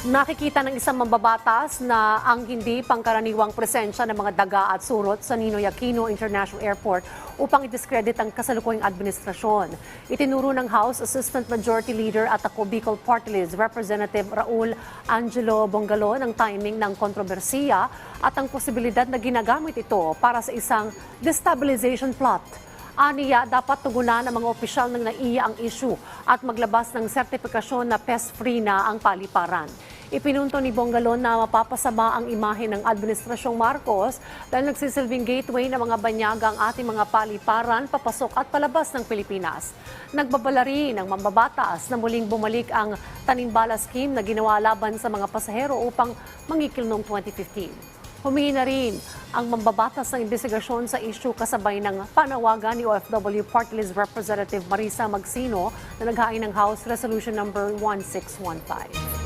Nakikita ng isang mambabatas na ang hindi pangkaraniwang presensya ng mga daga at surot sa Ninoy Aquino International Airport upang i-discredit ang kasalukuyang administrasyon. Itinuro ng House Assistant Majority Leader at ako Bicol Party List Representative Raul Angelo Bongalo ng timing ng kontrobersiya at ang posibilidad na ginagamit ito para sa isang destabilization plot. Aniya, dapat tugunan ng mga opisyal ng naiya ang issue at maglabas ng sertifikasyon na pest-free na ang paliparan. Ipinunto ni Bongalon na mapapasama ang imahe ng Administrasyong Marcos dahil nagsisilbing gateway ng mga banyaga ang ating mga paliparan, papasok at palabas ng Pilipinas. Nagbabala rin ang mambabatas na muling bumalik ang tanimbala scheme na ginawa laban sa mga pasahero upang mangikil noong 2015. Humingi na rin ang mambabatas ng investigasyon sa issue kasabay ng panawagan ni OFW Party List Representative Marisa Magsino na naghain ng House Resolution number 1615.